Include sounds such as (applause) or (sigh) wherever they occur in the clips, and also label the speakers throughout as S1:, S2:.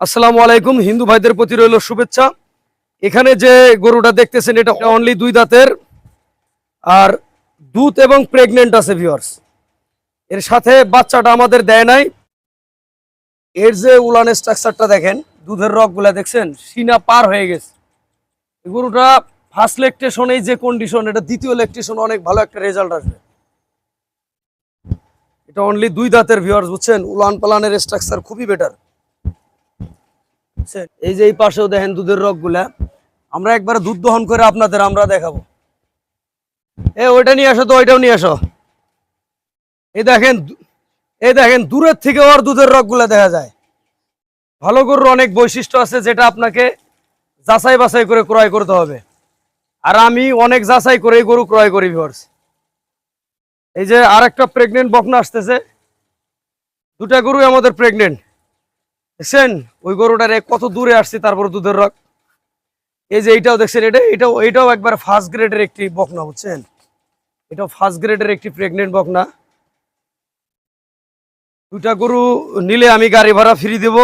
S1: আসসালামু আলাইকুম। হিন্দু ভাইদের প্রতি রইল শুভেচ্ছা। এখানে যে গরুটা দেখতেছেন, এটা অনলি দুই দাঁতের। আর দুধ এবং প্রেগনেন্ট আছে ভিউয়ার্স এর সাথে বাচ্চাটা আমাদের দেয় নাই। এর যে উলান স্ট্রাকচারটা দেখেন, দুধের রকগুলা দেখছেন, সিনা পার হয়ে গেছে। গরুটা ফার্স্ট লেকটেশন এই যে কন্ডিশন এটা দ্বিতীয় লেকটেশন অনেক ভালো একটা রেজাল্ট আসবে। এটা অনলি দুই দাঁতের ভিউয়ার্স বুঝছেন? উলান পালানের স্ট্রাকচার খুবই বেটার? এই যে এই পাশেও দেখেন দুধের রকগুলা আমরা একবার দুধ দহন করে আপনাদের আমরা দেখাবো। এ, ওইটা নিয়ে আসো তো, ওইটাও নিয়ে আসো। এই দেখেন এই দেখেন, দূরের থেকে ওর দুধের রকগুলা দেখা যায়। ভালো গরুর অনেক বৈশিষ্ট্য আছে যেটা আপনাকে যাচাই বাছাই করে ক্রয় করতে হবে। আর আমি অনেক যাচাই করে গরু ক্রয় করি ভিউয়ার্স এই যে আর একটা প্রেগনেন্ট বকনা আসতেছে। দুটা গরু আমাদের প্রেগনেন্ট দেখছেন? ওই গরুটার কত দূরে আসছে, তারপর দুধের রক এই যে এইটাও দেখছেন, এটা, এটাও এটাও একবার ফার্স্ট গ্রেডের একটি বকনা, বুঝছেন? এটাও ফার্স্ট গ্রেডের একটি প্রেগনেন্ট বকনা। দুটা গরু নিলে আমি গাড়ি ভাড়া ফ্রি দেব।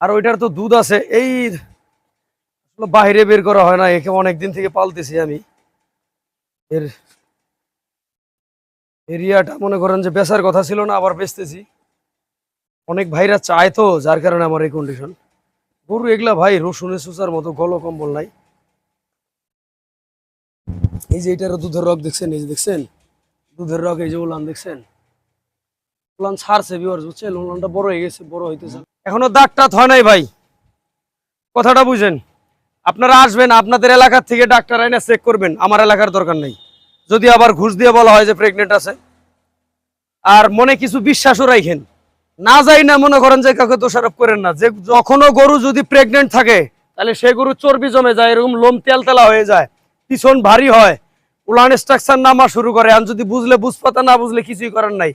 S1: আর ওইটার তো দুধ আছে, এই বাইরে বের করা হয় না, একে অনেক দিন থেকে পালতেছি আমি। এর এরিয়াটা মনে করেন যে বেচার কথা ছিল না, আবার বেচতেছি। অনেক ভাইরা চায় তো, যার কারণে আমার এই কন্ডিশন গরু এগুলা ভাই রসুনের সুসার মতো গল কম্বল নাই। এই যে এটারও দুধের রক দেখছেন, এই যে দেখছেন? দুধের রক এই যে উলান দেখছেন? উলান ছাড়ছে বিওর বুঝছেন? উলানটা বড় হয়ে গেছে, বড় হইতেছে। এখনও দাগ টাত হয় নাই ভাই। কথাটা বুঝেন। আপনারা আসবেন, আপনাদের এলাকার থেকে ডাক্তার আইনা চেক করবেন। আমার এলাকার দরকার নেই। যদি আবার ঘুষ দিয়ে বলা হয় যে প্রেগনেন্ট আছে। আর মনে কিছু বিশ্বাসও রাখেন। না যাই না মনে করেন যে কাউকে দোষারোপ করেন না। যে যখনও গরু যদি প্রেগনেন্ট থাকে, তাহলে সে গরু চর্বি জমে যায়, এরকম লোম তেল তেলা হয়ে যায়, পিছন ভারী হয়, উলান স্ট্রাকচার নামা শুরু করে। আর যদি বুঝলে বুঝপাতা না বুঝলে কিছুই করার নাই।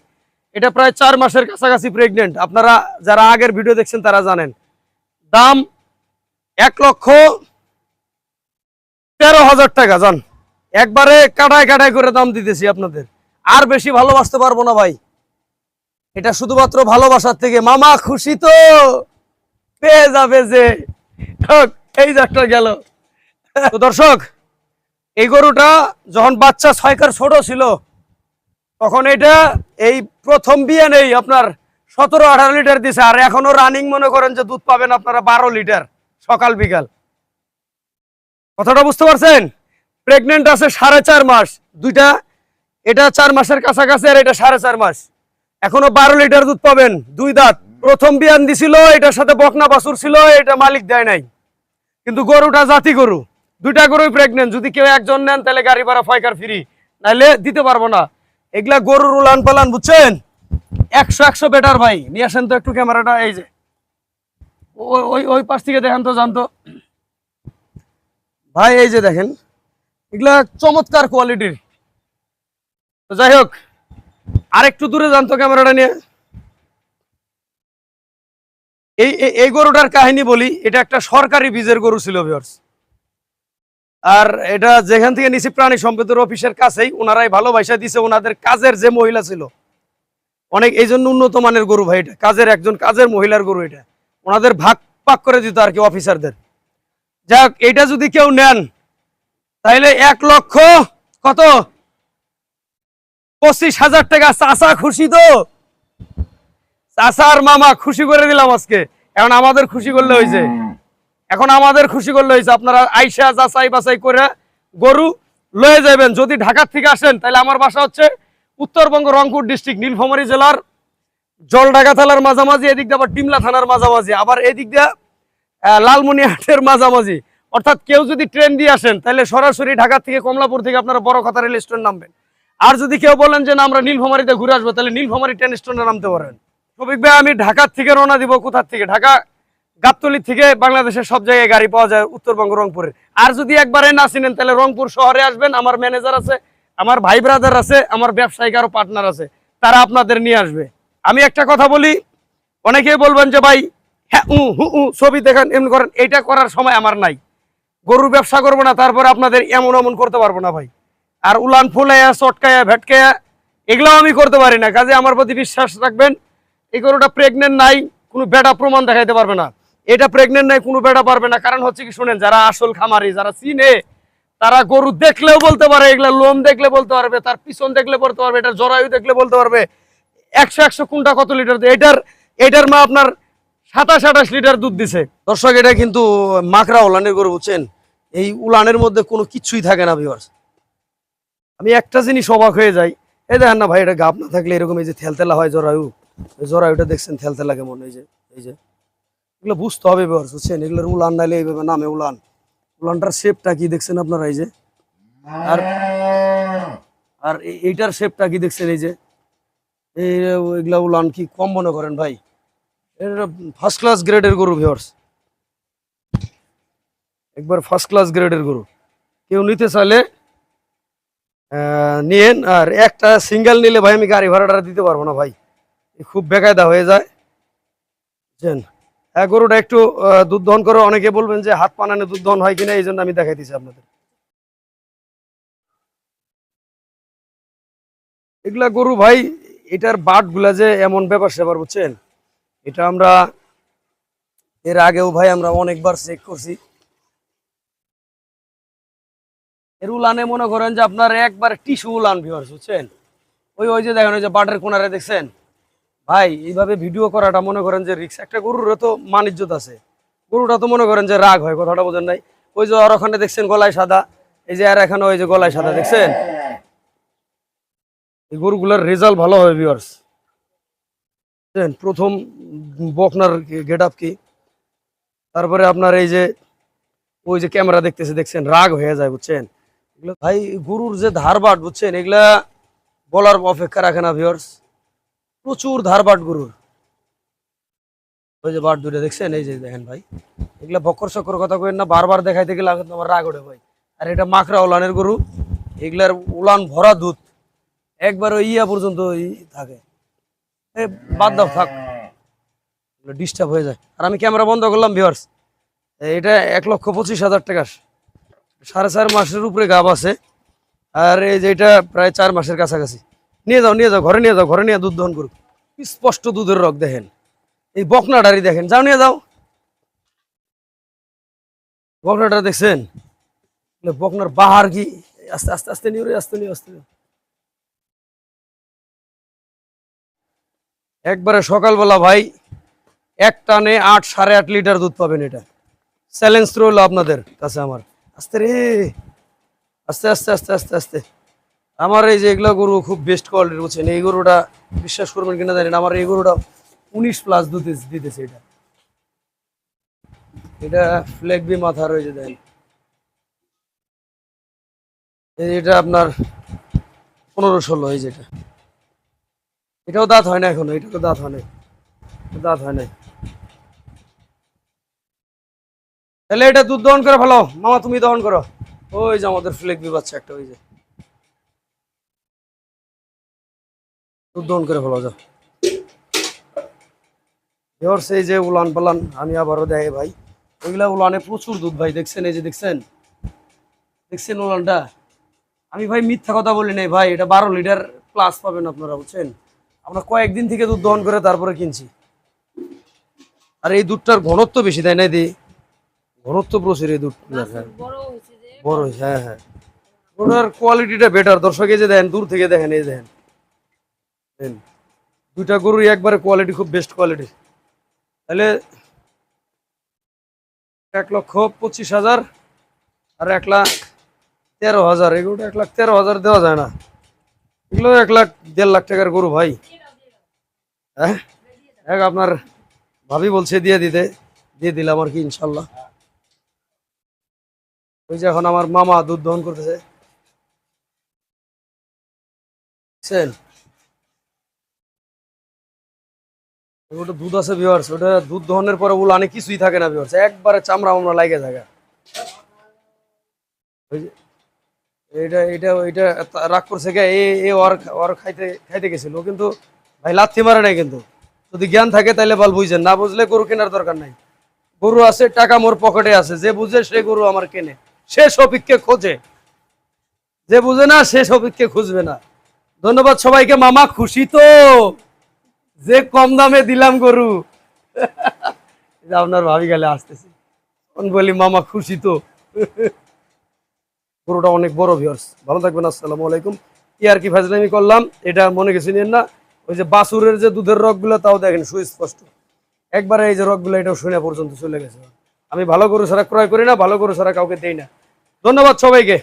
S1: এটা প্রায় চার মাসের কাছাকাছি প্রেগনেন্ট আপনারা যারা আগের ভিডিও দেখছেন তারা জানেন। দাম এক লক্ষ তেরো হাজার টাকা, জান। একবারে কাটায় কাটায় করে দাম দিতেছি আপনাদের। আর বেশি ভালোবাসতে পারব না ভাই। এটা শুধুমাত্র ভালোবাসার থেকে মামা খুশি তো। পেয়ে যাবে যে। এই যাত্রা গেল। দর্শক, এই গরুটা যখন বাচ্চা ছয়কার ছোট ছিল, তখন এটা এই প্রথম বিয়ে নেই আপনার সতেরো আঠারো লিটার দিছে। আর এখনও রানিং মনে করেন যে দুধ পাবেন আপনারা বারো লিটার সকাল বিকাল। কথাটা বুঝতে পারছেন? প্রেগনেন্ট আছে সাড়ে চার মাস। দুইটা, এটা চার মাসের কাছাকাছি আর এটা সাড়ে চার মাস। এখনও বারো লিটার দুধ পাবেন। দুই দাঁত। প্রথম বিয়ান দিছিল, এটার সাথে বকনা বাছুর ছিল, এটা মালিক দেয় নাই। কিন্তু গরুটা জাতি গরু। দুইটা গরুই প্রেগনেন্ট যদি কেউ একজন নেন, তাহলে গাড়ি ভাড়া ফয়কার ফ্রি নাহলে দিতে পারব না। এগুলা গরুর উলান পালান, বুঝছেন? একশো একশো বেটার ভাই। নিয়ে আসেন তো একটু ক্যামেরাটা, এই যে। ওই ওই পাশ থেকে দেখেন তো, জানতো। ভাই, এই যে দেখেন। এগুলা চমৎকার কোয়ালিটির তো যাই হোক আরেকটু দূরে জানতো ক্যামেরাটা নিয়ে। এই এই- গরুটার কাহিনী বলি, এটা একটা সরকারি বীজের গরু ছিল আর এটা যেখান থেকে নিছি প্রাণী সম্পদের অফিসের কাছেই, ওনারাই ভালোবাসা দিছে, ওনাদের কাজের যে মহিলা ছিল। অনেক এই জন্য উন্নত মানের গরু ভাই এটা। কাজের একজন কাজের মহিলার গরু এটা। ওনাদের ভাগ পাক করে দিত আর কি অফিসারদের। যাক এটা যদি কেউ নেন তাহলে এক লক্ষ কত? পঁচিশ হাজার টাকা চাষা খুশি তো? চাষা আর মামা খুশি করে দিলাম আজকে। এখন আমাদের খুশি করলে হয়েছে। এখন আমাদের খুশি করলে হয়েছে। আপনারা আইসা যাচাই বাছাই করে গরু লয়ে যাবেন। যদি ঢাকার থেকে আসেন, তাহলে আমার বাসা হচ্ছে উত্তরবঙ্গ রংপুর ডিস্ট্রিক্ট, নীলফামারী জেলার জলঢাকা থানার মাঝামাঝি, এদিক দিয়ে আবার ডিমলা থানার মাঝামাঝি, আবার এদিক দিয়ে লালমনিহাটের মাঝামাঝি। অর্থাৎ কেউ যদি ট্রেন দিয়ে আসেন, তাহলে সরাসরি ঢাকা থেকে কমলাপুর থেকে আপনারা বড় কথা রেল স্টেশন নামবেন। আর যদি কেউ বলেন যে না, আমরা নীলফামারিতে ঘুরে আসব, তাহলে নীলফামারি ট্রেন স্টেশনে নামতে পারেন। শফিক ভাই, আমি ঢাকার থেকে রওনা দিব কোথার থেকে? ঢাকা গাবতলি থেকে বাংলাদেশের সব জায়গায় গাড়ি পাওয়া যায় উত্তরবঙ্গ রংপুরে। আর যদি একবারে না চিনেন, তাহলে রংপুর শহরে আসবেন। আমার ম্যানেজার আছে, আমার ভাই ব্রাদার আছে, আমার ব্যবসায়িক আরও পার্টনার আছে, তারা আপনাদের নিয়ে আসবে। আমি একটা কথা বলি, অনেকেই বলবেন যে ভাই হ্যাঁ উ, হু, উ, ছবি দেখেন, এমনি করেন, এটা করার সময় আমার নাই। গরুর ব্যবসা করব না, তারপরে আপনাদের এমন এমন করতে পারব না ভাই। আর উলান ফুলাইয়া চটকায়া ভেটকায়া এগুলো আমি করতে পারি না। কাজে আমার প্রতি বিশ্বাস রাখবেন, এই গরুটা প্রেগনেন্ট নাই, কোনো বেটা প্রমাণ দেখাইতে পারবে না। এটা প্রেগনেন্ট নাই, কোনো বেটা পারবে না। কারণ হচ্ছে কি শুনেন, যারা আসল খামারি, যারা চিনে, তারা গরু দেখলেও বলতে পারে, এগুলা লোম দেখলে বলতে পারবে, তার পিছন দেখলে বলতে পারবে এটা জরায়ু দেখলে বলতে পারবে। একশো একশো কোনটা কত লিটার এটার এটার মা আপনার সাতাশ, আঠাশ লিটার দুধ দিছে। দর্শক, এটা কিন্তু মাকড়া উলানের গরু, বুঝছেন? এই উলানের মধ্যে কোনো কিছুই থাকে না ভিউয়ার্স আমি একটা জিনিস অবাক হয়ে যাই। এই দেখেন না ভাই, এটা গাপ না থাকলে এরকম এই যে থেলতেলা হয় জরায়ু। জরায়ুটা দেখছেন থেলতেলা কেমন? এই যে এই যে। এগুলো বুঝতে হবে ভিউয়ার্স বুঝছেন? এগুলোর উলান নাইলে এইভাবে নামে উলান। উলানটার শেপটা কি দেখছেন আপনারা এই যে? আর আর এই- এইটার শেপটা কি দেখছেন এই যে? এই, এগুলা উলান কি কম মনে করেন ভাই? এটা ফার্স্ট ক্লাস গ্রেডের গরু ভিউয়ার্স একবার ফার্স্ট ক্লাস গ্রেডের গরু। কেউ নিতে চাইলে নিয়েন, আর একটা সিঙ্গেল নিলে ভাই আমি গাড়ি ভাড়াটা দিতে পারব না ভাই। খুব বেকায়দা হয়ে যায়। বুঝছেন হ্যাঁ গরুটা একটু দুধ দহন করে অনেকে বলবেন যে হাত পানানে দুধ দহন হয় কিনা, এই জন্য আমি দেখাই দিচ্ছি আপনাদের। এগুলা গরু ভাই, এটার বাটগুলা যে এমন ব্যাপার স্যাপার, বুঝছেন? এটা আমরা, এর আগেও ভাই আমরা অনেকবার চেক করছি। এর উলানে মনে করেন যে আপনার একবার টিস্যু উলান ভিউয়ার্স বুঝছেন? ওই ওই যে দেখেন, ওই যে বাটের কোনারে দেখছেন? ভাই, এইভাবে ভিডিও করাটা মনে করেন যে রিক্স একটা গরুর তো মানিজ্যত আছে। গরুটা তো মনে করেন যে রাগ হয়, কথাটা বোঝেন নাই। ওই যে আর ওখানে দেখছেন গলায় সাদা। এই যে আর এখানে ওই যে গলায় সাদা, দেখছেন? এই গরুগুলোর রেজাল্ট ভালো হবে ভিওয়ার্স বুঝছেন? প্রথম বকনার গেট আপ কি? তারপরে আপনার এই যে ওই যে ক্যামেরা দেখতেছে, দেখছেন? রাগ হয়ে যায়, বুঝছেন? ভাই গরুর যে ধারবাট, বুঝছেন? এগুলা বলার অপেক্ষা রাখে না ভিউয়ার্স প্রচুর ধারবাট গরুর। ওই যে বাট দুটো দেখছেন? এই যে দেখেন ভাই। এগুলা বকর চক্কর কথা কইেন না, বারবার দেখাইতে গেলে আমার রাগ ওঠে ভাই। আর এটা মাখরা উলানের গরু। এগুলার উলান ভরা দুধ। একবার ওই ইয়া পর্যন্ত থাকে। বাদ দাও, থাক। ডিস্টার্ব হয়ে যায়। আর আমি ক্যামেরা বন্ধ করলাম ভিউয়ার্স এটা এক লক্ষ পঁচিশ হাজার টাকা সাড়ে চার মাসের উপরে গাব আছে। আর এই যে এটা প্রায় চার মাসের কাছাকাছি। নিয়ে যাও নিয়ে যাও, ঘরে নিয়ে যাও, ঘরে নিয়ে দুধ দহন করুক। স্পষ্ট দুধের রক দেখেন। এই বকনাটারি দেখেন। যাও, নিয়ে যাও। বকনাটা দেখছেন? বকনার বাহার কি? আস্তে আস্তে আস্তে নিয়ে আস্তে নিয়ে আস্তে একবারে সকালবেলা ভাই, এক টানে আট, সাড়ে আট লিটার দুধ পাবেন এটা। চ্যালেঞ্জ রইল আপনাদের কাছে আমার। আস্তে রে। আস্তে আস্তে আস্তে আস্তে আস্তে। আমার এই যে এগুলো গরু খুব বেস্ট কোয়ালিটির বুঝছেন? এই গরুটা বিশ্বাস করবেন কিনা জানেন আমার এই গরুটা উনিশ প্লাস দুধ দিতেছে এটা। এটা ফ্লেগ বি মাথা রয়েছে দেন এটা আপনার পনেরো ষোলো, এই যেটা। এটাও দাঁত হয় না এখনও, এটাও দাঁত হয় নাই। দাঁত হয় নাই। তাহলে এটা দুধ দহন করে ভালো মামা, তুমি দহন করো। ওই যে আমাদের ফ্লেক বি বাচ্চা একটা, ওই যে। দুধ দহন করে ভালো যাও। এবার সেই যে উলান পালান, আমি আবারও দেয় ভাই। ওইগুলা উলানে প্রচুর দুধ ভাই, দেখছেন? এই যে দেখছেন? দেখছেন উলানটা? আমি ভাই মিথ্যা কথা বলি নাই ভাই, এটা বারো লিটার প্লাস পাবেন আপনারা, বুঝছেন? আমরা কয়েকদিন থেকে দুধ দহন করে তারপরে কিনছি। আর এই দুধটার ঘনত্ব বেশি, তাই না দি? ঘনত্ব প্রচুর এই দুধ হ্যাঁ
S2: বড় হয়েছে
S1: হ্যাঁ হ্যাঁ। ওটার কোয়ালিটিটা বেটার দর্শক এই যে দেখেন দূর থেকে দেখেন এই দেখেন। দেখেন, দুইটা গরুর একবারে কোয়ালিটি খুব বেস্ট কোয়ালিটি তাহলে এক লক্ষ পঁচিশ হাজার আর এক লাখ তেরো হাজার। এগুলো এক লাখ তেরো হাজার দেওয়া যায় না। এগুলো এক লাখ দেড় লাখ টাকার গরু ভাই। হ্যাঁ? এক আপনার ভাবি বলছে দিয়ে দিতে দিয়ে দিলাম আর কি ইনশাল্লাহ। ওই যে এখন আমার মামা দুধ দহন করতেছে। ওটা দুধ আছে ভিওয়ার্স ওটা দুধ দহনের পরে উলানে কিছুই থাকে না ভিওয়ার্স একবারে চামড়া মামড়া লাগে থাকে এইটা এটা ওইটা রাগ করছে কে? এ ওর খাইতে খাইতে গেছিল কিন্তু ভাই লাথি মারে নাই কিন্তু। যদি জ্ঞান থাকে তাহলে বল বুঝছেন না বুঝলে গরু কেনার দরকার নাই। গরু আছে, টাকা মোর পকেটে আছে, যে বুঝে সে গরু আমার কেনে। সে সপিককে খোঁজে। যে বুঝে না সে সপিককে খুঁজবে না। ধন্যবাদ সবাইকে, মামা খুশি তো? যে কম দামে দিলাম গরু। (laughs) আপনার ভাবি গেলে আসতেছি। বলি, মামা খুশি তো? (laughs) পুরোটা অনেক বড় ভিউয়ার্স ভালো থাকবেন, আসসালামু আলাইকুম। কি আর কি ফাজলামি করলাম, এটা মনে কিছু নিন না। ওই যে বাসুরের যে দুধের রগগুলো, তাও দেখেন সুস্পষ্ট। একবারে এই যে রগগুলো, এটাও শুনে পর্যন্ত চলে গেছে। আমি ভালো গরু ছাড়া ক্রয় করি না, ভালো গরু ছাড়া কাউকে দেই না। ধন্যবাদ সবাইকে।